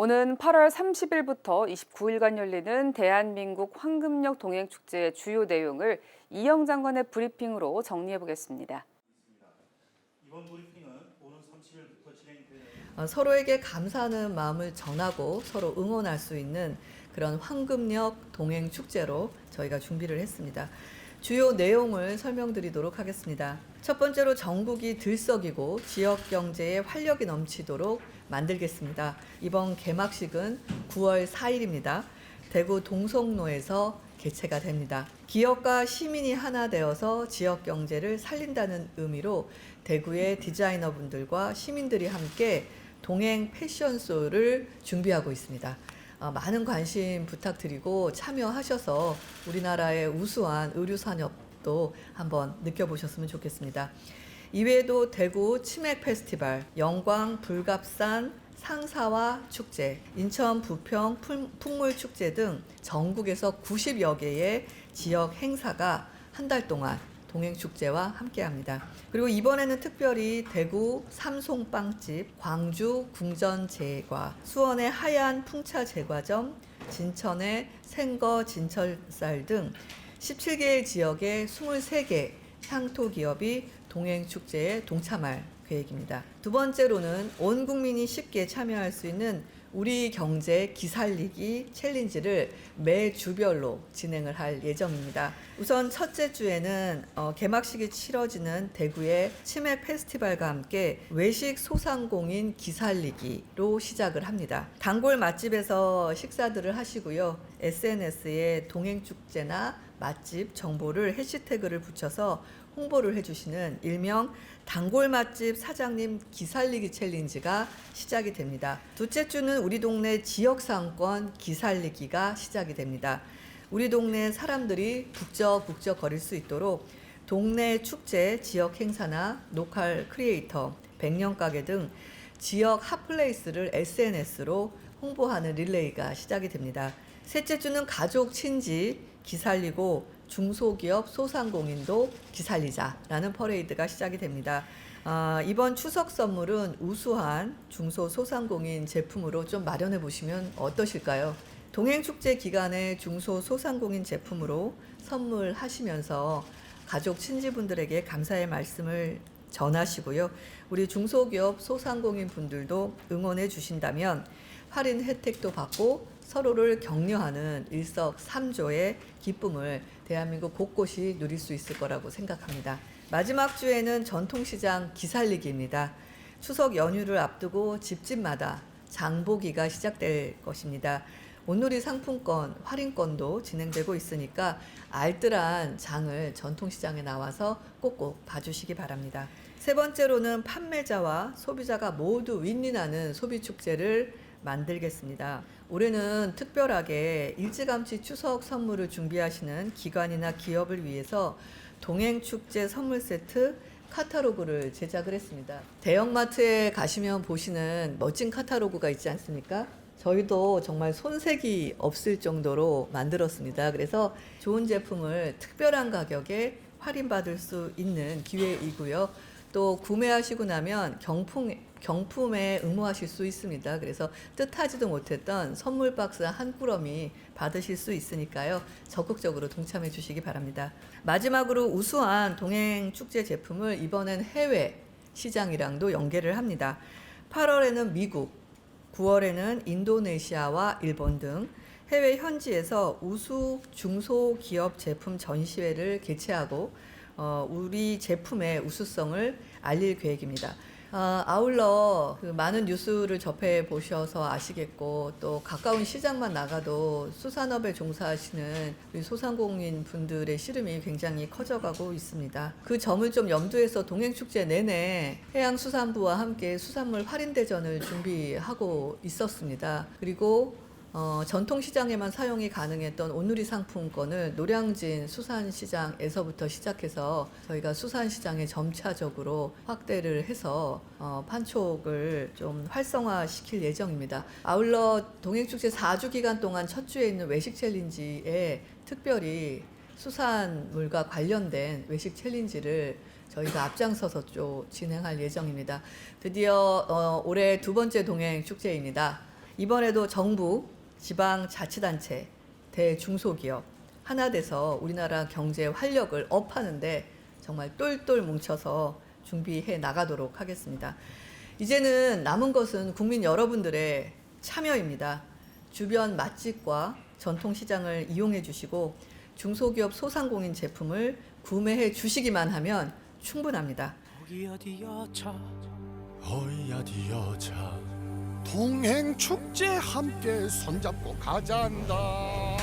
오는 8월 30일부터 29일간 열리는 대한민국 황금역 동행축제의 주요 내용을 이영 장관의 브리핑으로 정리해 보겠습니다. 이번 브리핑은 오는 30일부터 진행되는 어, 서로에게 감사하는 마음을 전하고 서로 응원할 수 있는 그런 황금역 동행 축제로 저희가 준비를 했습니다. 주요 내용을 설명드리도록 하겠습니다. 첫 번째로 전국이 들썩이고 지역 경제에 활력이 넘치도록 만들겠습니다. 이번 개막식은 9월 4일입니다. 대구 동성로에서 개최가 됩니다. 기업과 시민이 하나 되어서 지역 경제를 살린다는 의미로 대구의 디자이너분들과 시민들이 함께 동행 패션쇼를 준비하고 있습니다. 어, 많은 관심 부탁드리고 참여하셔서 우리나라의 우수한 의류 산업도 한번 느껴보셨으면 좋겠습니다. 이외에도 대구 치맥 페스티벌, 영광 불갑산 상사와 축제, 인천 부평 풀- 풍물 축제 등 전국에서 90여 개의 지역 행사가 한 달 동안 동행 축제와 함께합니다. 그리고 이번에는 특별히 대구 삼송빵집, 광주 궁전 제과, 수원의 하얀 풍차 제과점, 진천의 생거 진철쌀 등 17개의 지역의 23개 향토 기업이 동행 축제에 동참할 계획입니다. 두 번째로는 온 국민이 쉽게 참여할 수 있는 우리 경제 기살리기 챌린지를 매 주별로 진행을 할 예정입니다. 우선 첫째 주에는 어, 개막식이 치러지는 대구의 치맥 페스티벌과 함께 외식 소상공인 기살리기로 시작을 합니다. 단골 맛집에서 식사들을 하시고요. SNS에 동행 축제나 맛집 정보를 해시태그를 붙여서 홍보를 해주시는 일명 단골 맛집 사장님 기살리기 챌린지가 시작이 됩니다. 둘째 주는 우리 동네 지역 상권 기살리기가 시작이 됩니다. 우리 동네 사람들이 북적북적 거릴 수 있도록 동네 축제, 지역 행사나 로컬 크리에이터, 백년 가게 등 지역 핫플레이스를 SNS로 홍보하는 릴레이가 시작이 됩니다. 셋째 주는 가족 친지 기살리고 중소기업 소상공인도 기살리자라는 퍼레이드가 시작이 됩니다. 아, 이번 추석 선물은 우수한 중소 소상공인 제품으로 좀 마련해 보시면 어떠실까요? 동행 축제 기간에 중소 소상공인 제품으로 선물하시면서 가족 친지분들에게 감사의 말씀을 전하시고요. 우리 중소기업 소상공인 분들도 응원해 주신다면 할인 혜택도 받고 서로를 격려하는 일석삼조의 기쁨을 대한민국 곳곳이 누릴 수 있을 거라고 생각합니다. 마지막 주에는 전통시장 기살리기입니다. 추석 연휴를 앞두고 집집마다 장보기가 시작될 것입니다. 온누리 상품권, 할인권도 진행되고 있으니까 알뜰한 장을 전통시장에 나와서 꼭꼭 봐주시기 바랍니다. 세 번째로는 판매자와 소비자가 모두 윈윈하는 소비축제를 만들겠습니다. 올해는 특별하게 일찌감치 추석 선물을 준비하시는 기관이나 기업을 위해서 동행축제 선물 세트 카타로그를 제작을 했습니다. 대형마트에 가시면 보시는 멋진 카타로그가 있지 않습니까? 저희도 정말 손색이 없을 정도로 만들었습니다. 그래서 좋은 제품을 특별한 가격에 할인받을 수 있는 기회이고요. 또 구매하시고 나면 경품, 경품에 응모하실 수 있습니다. 그래서 뜻하지도 못했던 선물 박스 한 꾸러미 받으실 수 있으니까요. 적극적으로 동참해 주시기 바랍니다. 마지막으로 우수한 동행 축제 제품을 이번엔 해외 시장이랑도 연계를 합니다. 8월에는 미국, 9월에는 인도네시아와 일본 등 해외 현지에서 우수 중소기업 제품 전시회를 개최하고 어, 우리 제품의 우수성을 알릴 계획입니다. 아, 아울러 그 많은 뉴스를 접해 보셔서 아시겠고 또 가까운 시장만 나가도 수산업에 종사하시는 우리 소상공인 분들의 씨름이 굉장히 커져가고 있습니다. 그 점을 좀 염두에서 동행축제 내내 해양수산부와 함께 수산물 할인 대전을 준비하고 있었습니다. 그리고 어, 전통시장에만 사용이 가능했던 온누리 상품권을 노량진 수산시장에서부터 시작해서 저희가 수산시장에 점차적으로 확대를 해서 어, 판촉을 좀 활성화시킬 예정입니다. 아울러 동행축제 4주 기간 동안 첫 주에 있는 외식 챌린지에 특별히 수산물과 관련된 외식 챌린지를 저희가 앞장서서 좀 진행할 예정입니다. 드디어 어, 올해 두 번째 동행 축제입니다. 이번에도 정부, 지방 자치단체, 대중소기업 하나 돼서 우리나라 경제 활력을 업하는데 정말 똘똘 뭉쳐서 준비해 나가도록 하겠습니다. 이제는 남은 것은 국민 여러분들의 참여입니다. 주변 맛집과 전통시장을 이용해 주시고 중소기업 소상공인 제품을 구매해 주시기만 하면 충분합니다. 거기 어디여차 어이 어디 여자 동행 축제 함께 손잡고 가잔다